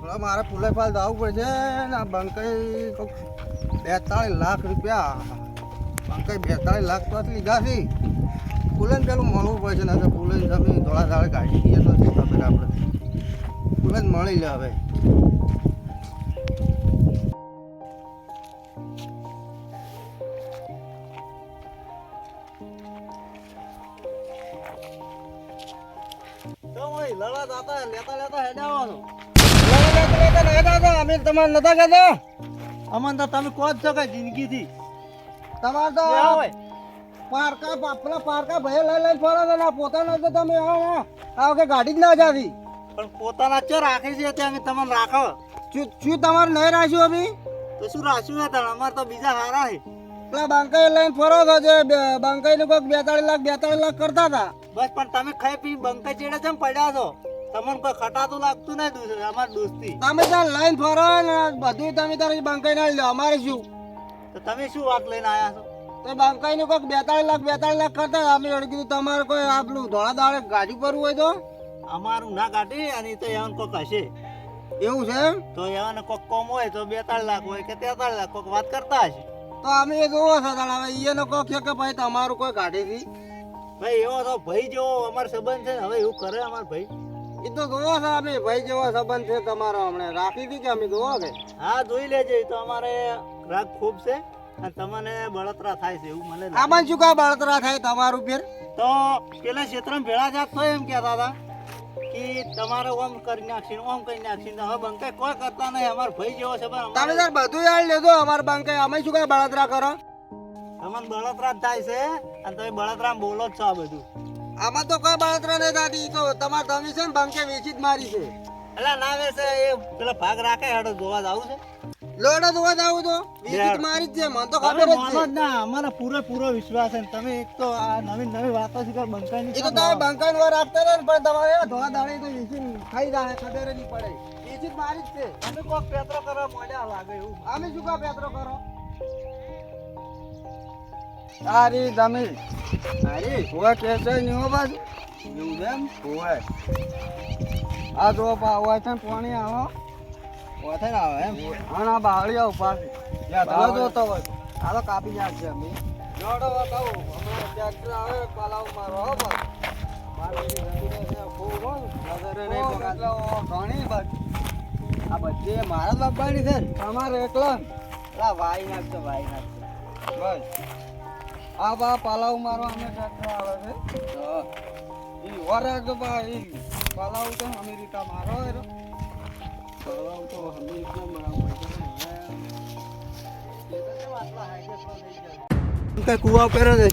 મારે પુલે પાલ જવું પડશે ને આ બંકાઈ બેતાળીસ લાખ રૂપિયા. બંકાઈ બેતાળીસ લાખ તો લીધા છે. પુલે પેલું મળવું પડશે ને પુલે તમે થોડા દાડે કાઢી દઈએ તો ખબર આપણે. પુલે મળી લે હવે. લડા દાતા લેતા લેતા હેડા ને અમે તમારે નતા કહેતા. અમને તો તમે કોજ છો કે જિંદગીથી. તમારે તો પારકા પેલા પારકા ભાઈ લઈ લઈ ફરો છો ને આ તો તમે આવો આવો. કે ગાડી જ ના જાવી. પણ પોતાના ચો રાખે છે ત્યાં અમે તમને રાખો. શું તમારે નહીં રાખ્યું અભી? તો શું રાખ્યું હતા અમારે તો બીજા હારા છે. પેલા બાંકાઈ લઈને ફરો છો જે બાંકાઈ નું કોઈક બેતાળીસ લાખ બેતાળીસ લાખ કરતા હતા. બસ પણ તમે ખાઈ પી બંકાઈ ચેડે છે પડ્યા છો? તમને કોઈ ખટાતું લાગતું નહીં દૂસરે અમારી દોસ્તી. તમે ત્યાં લઈને ફરો ને બધું તમે તારી બાંકાઈ ના લો અમારે શું? તો તમે શું વાત લઈને આવ્યા છો? તો બાંકાઈ નું કોઈક બેતાળીસ લાખ બેતાળીસ લાખ કરતા અમે વળી કીધું તમારે કોઈ આપણું ધોળા દાડે ગાડી પરવું હોય તો? અમારું ના કાઢી અને તો એવાનું કોક હશે. એવું છે તો એવાને કોક કોમ હોય તો બેતાળીસ લાખ હોય કે તેતાળીસ લાખ કોક વાત કરતા હશે. તો અમે એ જોવો છો તાણ. હવે એનો કોક છે કે ભાઈ તમારું કોઈ કાઢી થી? ભાઈ એવો તો ભાઈ જેવો અમારો સંબંધ છે ને હવે એવું કરે અમાર ભાઈ. એ તો જોવો છો અમે ભાઈ જેવો સંબંધ છે તમારો હમણાં. રાખી દી કે અમે જોવો કે? હા જોઈ લેજે એ તો અમારે રાગ ખૂબ છે અને તમને બળતરા થાય છે એવું મને આમાં શું કા બળતરા થાય તમારું ફેર? તો પેલા ક્ષેત્રમાં ભેળા જાત તો એમ કહેતા હતા કે તમારે ઓમ કરી નાખશી ઓમ કરી નાખશી હવે બંકે કોઈ કરતા નહીં અમારે ભાઈ જેવો છે પણ તમે સર બધું યાદ લેજો અમાર બંકે અમે શું કા બળતરા કરો? તમને બળતરા જ થાય છે અને તમે બળતરા બોલો જ છો આ બધું. આમાં તો કોઈ બળતરા નહીં દાદી. તો તમારે તમે છે ને બાંકે વેચી જ મારી છે. એટલે ના વેસે એ પેલા ભાગ રાખે હેડો જોવા જવું છે. લોડો જોવા જાવું તો વેચી મારી જ છે મને તો ખબર જ છે. ના અમારા પૂરેપૂરો વિશ્વાસ છે તમે એક તો આ નવી નવી વાતો શીખો બંકાની એ તો તમે બંકાઈ વાર રાખતા રહે પણ તમારે ધોવા દાડે તો વેચી ખાઈ જાય ખબર નહીં પડે. વેચી મારી જ છે. અમે કોક પેત્રો કરવા મોડ્યા લાગે એવું. અમે શું કા પેત્રો કરો? સારી તમે સારી હોય કે છે નહીં હો બાજુ? એવું એમ હોય આ જો હોય છે પાણી આવો. ઓથે આવે એમ. ઘણા આ ઉપર ભલે જોતો હોય તો. કાપી નાખશે અમે. જોડો બતાવો. હમણાં ટ્રેક્ટર આવે પાલાવ મારો હો બસ આ બધી મારા જ બાપાની છે. તમારે એકલા વાઈ નાખશે વાઈ નાખશે બસ. આ બા પાલાવ મારવા અમે ટ્રેક્ટર આવે છે. ઈ વરગ બા ઈ પલાવ તો અમેરિકા મારો એરો પાલાવ તો અમેરિકા મારો કુવા પહેરો છે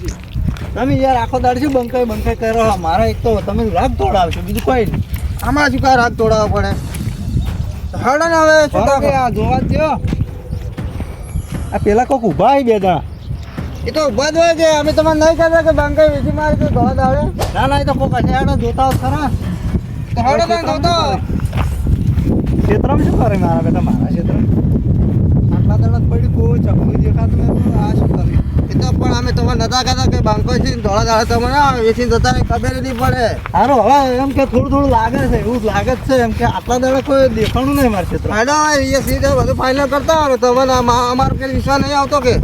તમે યાર આખો દાડ શું બંકાઈ બંકાઈ કરો? મારા એક તો તમે રાગ તોડાવશો બીજું કોઈ નહીં. આમાં શું કાંઈ રાગ તોડાવવો પડે? હડે ને હવે જોવા જ. આ પેલા કોક ઊભા આવી બે જણા એ તો ઊભા જ હોય કે અમે તમને નહીં કહેતા કે બંકાઈ વેચી મારી તો ધોળા દાડે. ના ના એ તો કોક હશે હેડો જોતા હોત ખરા. હડે ને તો તો ક્ષેત્રમાં શું કરે? મારા બેટા? મારા ક્ષેત્રમાં આટલા દાડા પડી કોઈ ચકલી દેખાતું નથી. આ શું કરે એ તો પણ અમે તમને નતા કહેતા કે બાંકો છે ને ધોળા દાડે તમને આ વેચી જતા રહે, ખબર નહીં પડે. સારું હવે એમ કે થોડું થોડું લાગે છે એવું લાગે જ છે એમ કે આટલા દાડા કોઈ દેખાણું નહીં મારા ક્ષેત્ર હેડો એ સીધા બધું ફાઇનલ કરતા હોય તમને અમારો પેલો વિશ્વાસ નહીં આવતો કે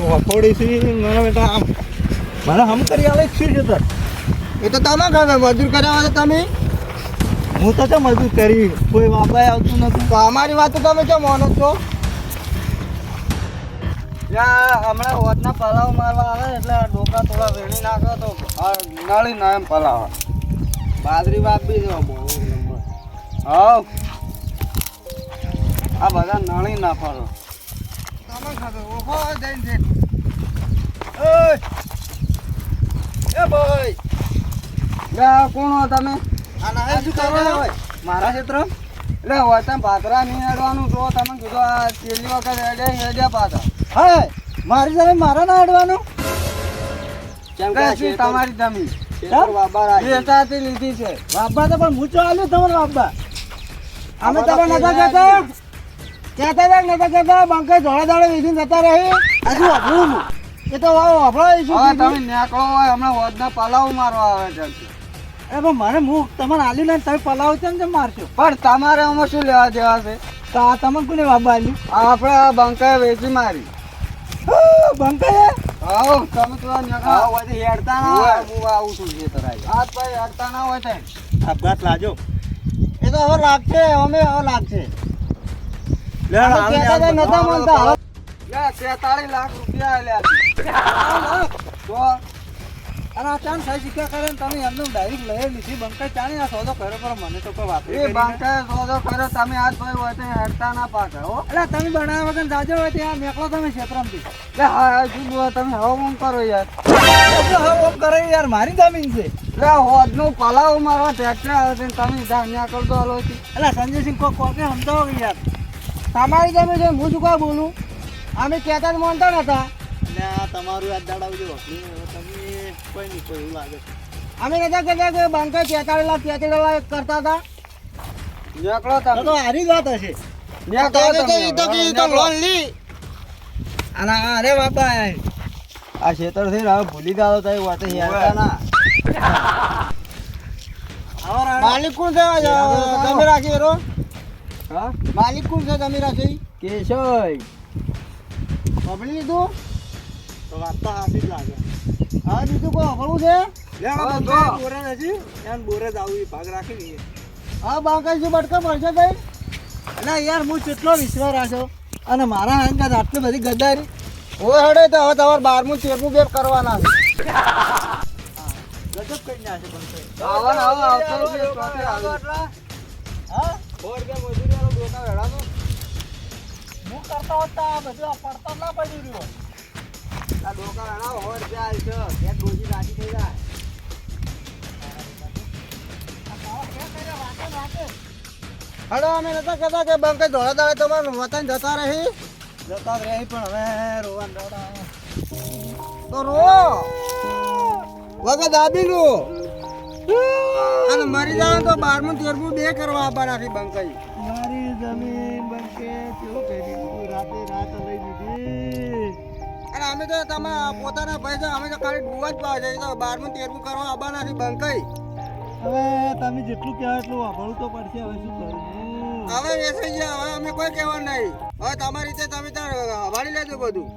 વખોડી છે બેટા આમ, મને હમ કરી આવે જ છું એ તો તમે ખબર મજૂર કર્યા તો તમે? હું તો ચમ મજૂર કરી? કોઈ વાપરાય આવતું નથી. તો અમારી વાત તમે કેમ માનો છો? હમણાં હોદના પલાવ મારવા આવે એટલે ડોકા થોડા વેણી નાખો તો નળી ના એમ પલાવ. બાજરી બાપ બી બહુ નંબર. આ બધા નળી ના ફરો. કોણ હો તમે મારા ક્ષેત્ર એટલે હોય તમે પાતરા નહીં અડવાનું તમે કીધો આ છેલ્લી વખત હેડે હેડ્યા પાછા હા મારી સાથે મારા ના અડવાનું તમારી જમીન લીધી છે બાબા તો પણ મૂચો આલ્યો તમારે બાબા અમે તમે નતા કહેતા કહેતા હતા નતા કહેતા બંકે જોડે દાડે વેચીને જતા રહી. હજુ અભળું એ તો અભળાય હવે તમે નેકળો હોય હમણાં વધના પલાવ મારવા આવે છે. એ પણ મને હું તમારે આલી ને તમે પલાવ છે ને મારશો? પણ તમારે અમે શું લેવા દેવા છે? તો આ તમે કોને આલ્યું આપણે આ બંકાએ વેચી મારી. બંકાય આવો તમે તો આ હોય હેડતા ના હોય. હું આવું છું જે આ ભાઈ હેડતા ના હોય તે. અપઘાત લાજો. એ તો હવે લાગશે અમે હવે લાગશે લે અમે હાલ ને કહેતા હાલ હતા, નતા માનતા. બતાવો. લે, 43 લાખ રૂપિયા આલ્યા તો અને ચાંદ સાઈ સિક્કા કરે તમે એમનું ડાયરેક્ટ લઈ લીધી. બંકાઈ ચાણી આ સોદો કર્યો પણ મને તો કોઈ વાપરી એ બંકાએ સોદો કર્યો તમે આજ ભાઈ હોય તે હેડતા ના પાકે હો. એટલે તમે બનાવ્યા વગર જાજો હોય ત્યાં મેકલો તમે ક્ષેત્રમથી. લે હા હા શું તમે હવે ઓમ કરો યાર. હવે ઓમ કરો યાર? મારી જમીન છે. લે હોદનું પલાવ મારવા ટ્રેક્ટર આવે છે તમે અહીંયા કરતો હાલો. એટલે સંજયસિંહ કોઈ કોકે સમજાવો યાર? તમારી જમીન છે હું શું કા બોલું? અમે કહેતા જ માનતા નતા આ તમારું યાદ દાડાવજો. તમે કોઈ નહીં કોઈ એવું લાગે અમે નતા કહેતા કે બંકે તેતાળીસ લાખ કરતા હતા. નીકળો તમે. તો હારી વાત હશે. નીકળો તમે. તો તમે. ઈ તો કે ઈ તો નીકળો. લોન લી અને આ અરે બાપા આ ખેતર હવે ભૂલી જાવ તો વાત ના. માલિક કોણ છે? યાર, તમે રાખી હા? માલિક કોણ છે તમે રાખી કેશોય. પકડી લીધું? તો વાત તો હાથી જ લાગે. હા બીજું કોઈ હફળું છે? બોરે નથી. એમ બોરે જ આવું ભાગ રાખી દઈએ હા બાંકા શું બટકા પડશે ભાઈ એટલે યાર હું કેટલો વિશ્વાસ રાખ્યો અને મારા અંગત આટલી બધી ગદ્દારી? ઓય હડે તો હવે તમારે બારમું તેરમું બેપ કરવાના છે. ગજબ કરી નાખે પણ તો. આવા ને આવા આવતા જ છે, ચોથી આવે. હા? સો રૂપિયા મજૂરી વાળો ડોકા હું કરતા હોત બધું આ પડતા ના પડ્યું રહ્યું આ ડોકા વેળાવો, સો રૂપિયા આલશે. એક ડોશી રાજી થઈ જાય. હડો અમે નતા કહેતા કે બંકે ધોળા દાડે તમારું વતન જતા રહી જતા રહી પણ હવે રોવાન દોડા તો રો વગર દાબી લો અને મરી જાવ તો બારમું તેરમું બે કરવા આપવાના છે બંકાઈ મારી જમીન બંકે કેવું કરી રાતે રાત લઈ દીધી અરે અમે તો તમે પોતાના પૈસા અમે તો ખાલી ડૂવા જ પાવા છે. તો બારમું તેરમું કરવા આવવાના છે બંકાઈ. હવે તમે જેટલું કહેવા એટલું વાપરવું તો પડશે. હવે શું કરું? હવે વેચાઈ ગયા. હવે અમે કોઈ કહેવા નહીં. હવે તમારી રીતે તમે ત્યાં હવાડી લેજો બધું.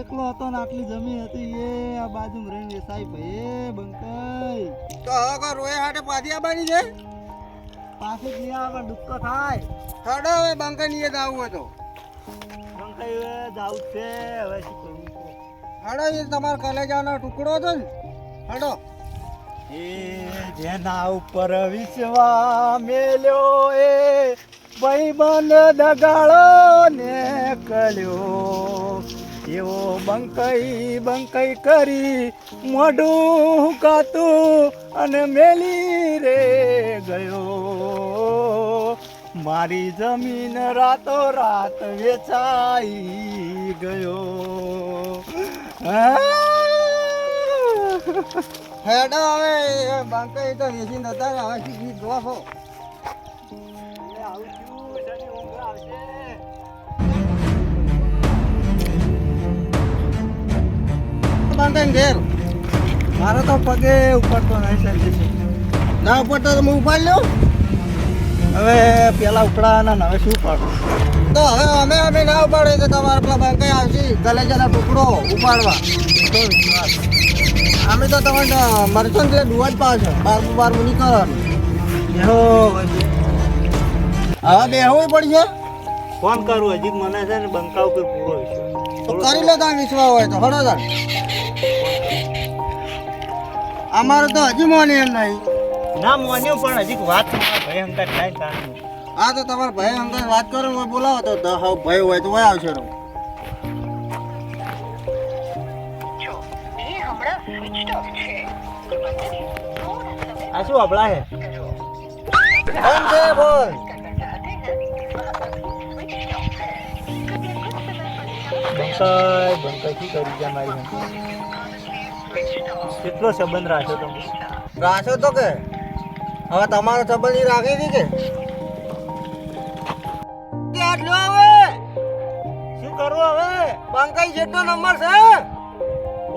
એકલો હતો ને આટલી જમીન હતી એ આ બાજુ રહીને વેસાઈ ભાઈ બંકાઈ. તો હવે કોઈ રોયા હાટે પાછી આવવાની છે? પાછી જ નહીં દુઃખ દુઃખ થાય. હડો હવે બંકર નીએ જાવું હતો બંકર હવે જાવું છે હવે શું કરવું હડો એ તમારા કલેજાનો ટુકડો હતો ને. હડો એ જેના ઉપર વિશ્વા મેલ્યો એ ભાઈબંધ દગાળો ને કળ્યો એવો બંકઈ બંકઈ કરી મોઢું કાતું અને મેલી રે ગયો. મારી જમીન રાતો રાત વેચાઈ ગયો. હેડો હવે બંકાઈ તો વેચી નતા હવે હવે શું આવું છું છો ઘેર. મારો તો પગે ઉપડતો નહીં ના ઉપર તો હું ઉપાડ લ્યો હવે પેલા ઉપડાના ના હવે શું પાડું તો હવે અમે અમે ના ઉપાડીએ તો તમારા પેલા બંકાઈ આવશે. ગલેજાના ટુકડો ઉપાડવા. અમે તો તમને મરચન છે ડુવા જ પાછો બારમું બારમું નહીં કરવાનું. એનો હવે. બેહવું પડશે? ફોન કરું હજી મને છે ને બંકા ઉપર પૂરો તો કરી લો વિશ્વા હોય તો. હડો તાર અમારે તો હજી મોને નહીં. ના મોન્યું પણ હજી વાત ભાઈ અંકર થાય તારું. આ તો તમારે ભાઈ અંકર વાત કરો ને બોલાવો તો તો ભય હોય તો હોય આવશે રહો આ શું આપણા હે? બંધ છે શું કરી જા મારી કેટલો સંબંધ રાખ્યો તમે? રાખ્યો તો કે? હવે તમારો સંબંધ એ રાખી હતી કે? આટલો હવે શું કરવું હવે? બંકાઈ જેટલો નંબર છે?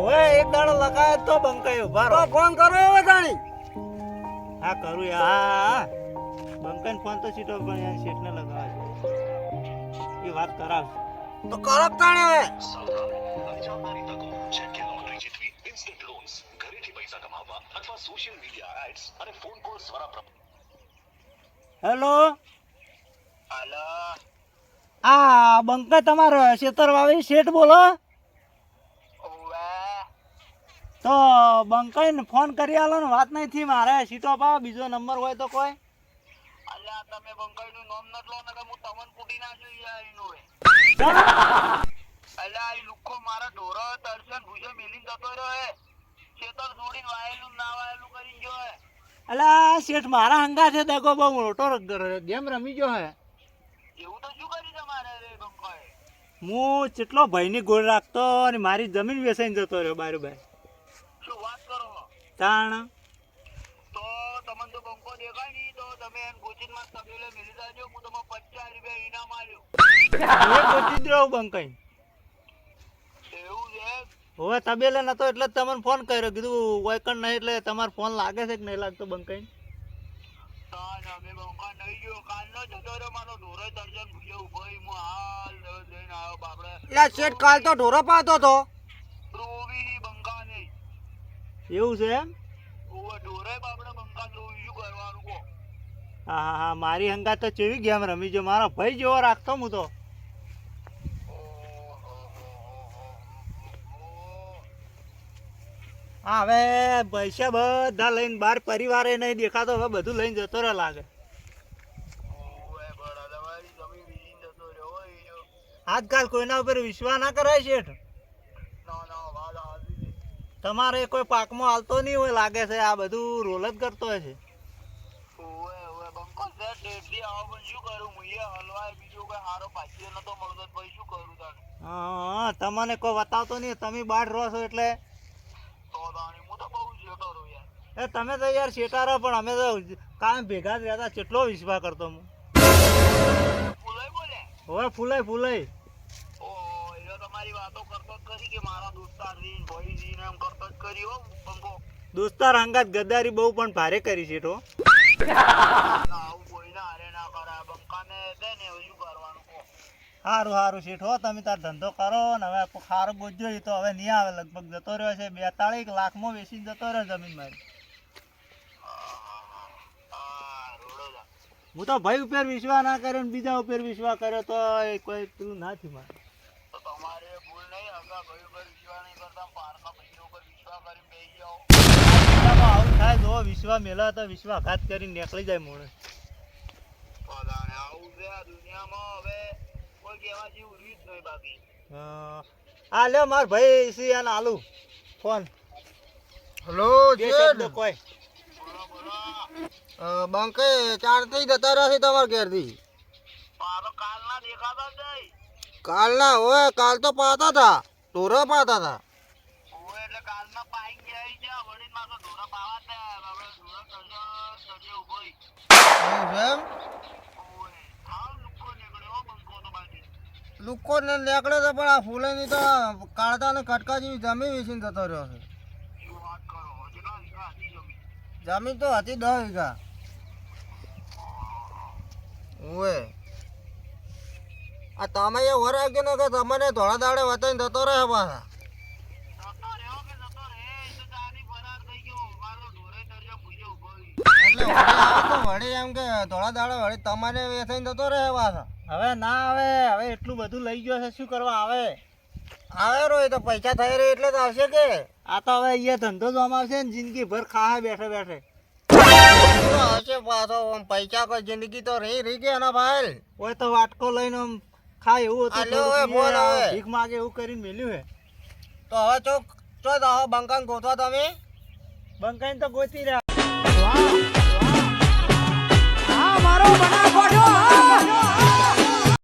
ઓય એક દાડો લગાય તો બંકાઈ ઊભા તો રહો ફોન કરો હવે તાણી. હા કરું યા હા ફોન તો સીટો પણ યાર શેઠને લગાવે એ વાત કરાવશે. તો કરક તાણે હવે. અથવા સોશિયલ મીડિયા એડ્સ અને ફોન કોલ્સ દ્વારા હેલો? હાલો? આ બંકા તમારો શેતર વાવી શેઠ બોલો. તો બંકાઈને ફોન કરી આલો ને વાત નહીં થી મારે. સીટો પાવ બીજો નંબર હોય તો કોઈ. અલ્યા તમે બંકાઈ નું નામ નથી લો ને તો હું તમન કુટી નાખ્યું યાર એનો અલ્યા આ લુખો મારા ઢોરો દર્શન ભૂજો મિલી જતો રહ્યો હે. અલા શેઠ મારા હંગા છે દેખો બહુ મોટો ગેમ રમી ગયો હે. એવું તો શું કરી તમારે રે બંકાઈ હું કેટલો ભયની ગોળ રાખતો અને મારી જમીન વેચાઈને જતો રહ્યો બારું ભાઈ શું વાત કરો તાણ. તો તમને તો બંકો દેખાય નહીં તો તમે એમ કોચિંગમાં તબેલે મેલી જાજો હું તમને પચાસ રૂપિયા ઇનામ આલ્યો રહ્યો બંકાઈ હવે તબેલે નતો એટલે જ તમને ફોન કર્યો. કીધું વાયકણ નહીં એટલે તમારો ફોન લાગે છે કે નહીં લાગતો બંકાઈ? એટલે શેઠ કાલ તો ઢોરો પાતો તો રોવી બંકા નહીં એવું છે એમ? હા હા હા. મારી હંગાત તો ચેવી ગેમ રમી જો. મારા ભાઈ જેવો રાખતો હું તો હા હવે પૈસા બધા લઈને બાર પરિવારે નહીં દેખાતો, હવે બધું લઈને જતો રહે લાગે. આજકાલ કોઈના ઉપર વિશ્વાસ ના કરાય શેઠ. તમારે કોઈ પાકમાં હાલતો નહીં હોય, લાગે છે આ બધું રોલ જ કરતો હોય છે ઓવે ઓવે બંકો છે ડેડલી આવો પણ શું કરું હું એ હલવાય બીજો કોઈ હારો પાછી નતો મળતો તો પછી શું કરું તાને હા, તમને કોઈ બતાવતો નહીં, તમે બહાર રહો છો એટલે તો તાણી હું તો બહુ જેટો રહું યાર એ તમે તો યાર શેટારો પણ અમે તો કામ ભેગા જ રહેતા કેટલો વિશ્વાસ કરતો હું. ફૂલાઈ બોલે હવે ફૂલાઈ ફૂલાઈ ઓ એ તમારી વાતો કરતો જ ખરી કે મારા દોસ્તાર રીન ભાઈ રીન એમ કરતો જ કરી હો બંકો દોસ્તાર અંગાત ગદ્દારી બહુ પણ ભારે કરી છે તો. ના કોઈ ના અરે ના કરાય બંકાને દે ને હવે શું કરવાનું કહો સારું સારું શેઠ. હો તમે તાર ધંધો કરો ને હવે ખારો બોજો એ તો હવે નહીં આવે. લગભગ જતો રહ્યો છે. બેતાળીસ લાખમાં વેચીને જતો રહ્યો જમીન મારી હા તો ભાઈ ઉપર વિશ્વાસ ના કર્યો ને બીજા ઉપર વિશ્વાસ કર્યો તો એ કોઈ પેલું ના થયું મારે. આવું થાય જો વિશ્વાસ મેળવે તો વિશ્વાઘાત કરીને નીકળી જાય મોડે. આવું છે દુનિયામાં હવે. કોઈ કહેવા જેવું રહ્યું જ નહીં બાકી. હા લ્યો માર ભાઈ સી અને આલુ. ફોન. હલો શબ્દ કોઈ. બોલો બોલો અ, બંકે ચાર થઈ જતા રહ્યા છે તમારા ઘેરથી. કાલ કાલના દેખાતા જ નહીં. કાલના હોય કાલ તો પાતા હતા. ઢોરા પાતા હતા. ઓવે એટલે કાલના પાઈ ગયા છે વળી માં તો ઢોરા પાવા દે હવે ઢોરા કરજો સજે ઊભો ઈ. એવું છે એમ ઓવે હાવ લુખ્ખો નીકળ્યો હો બંકો તો બાકી લુકો ને નીકળે છે, પણ આ ફૂલેની તો કાળતા ને કટકા જેવી જમીન વેચીને જતો રહ્યો છે. જમીન તો હતી દસ વીઘા. ઓએ આ તમે એ વરાગ્યો ને કે તમને ધોળા દાડે વતાવીને જતો રહે પાછા જતો રહ્યો કે જતો રહે એ તો ચાલી ફરાર થઈ ગયો મારો ઢોરે દરિયા ભૂજે ઊભો ઈ. એટલે વળી આવે એમ કે ધોળા દાડે વળી તમારે વેચાઈને જતો રહે પાછો. હવે ના આવે હવે એટલું બધું લઈ ગયો છે શું કરવા આવે? આવે રોય તો પૈસા થઈ રહી એટલે તો આવશે કે. આ તો હવે અહીંયા ધંધો જ આવશે ને જિંદગી ભર ખાવા બેઠે. બેઠે આવશે પાછો પૈસા કોઈ જિંદગી તો રહી રહી ગયા ના ભાઈ. ઓય તો વાટકો લઈને આમ ખાય એવું હતું બોલ હવે. ભીખ માગે એવું કરીને મેલ્યું હે. તો હવે ચો ચો દાહો બંકાન ગોતવા તમે. બંકાઈને તો ગોતી રહ્યા. આ મારો બનાવ ગોઠો હા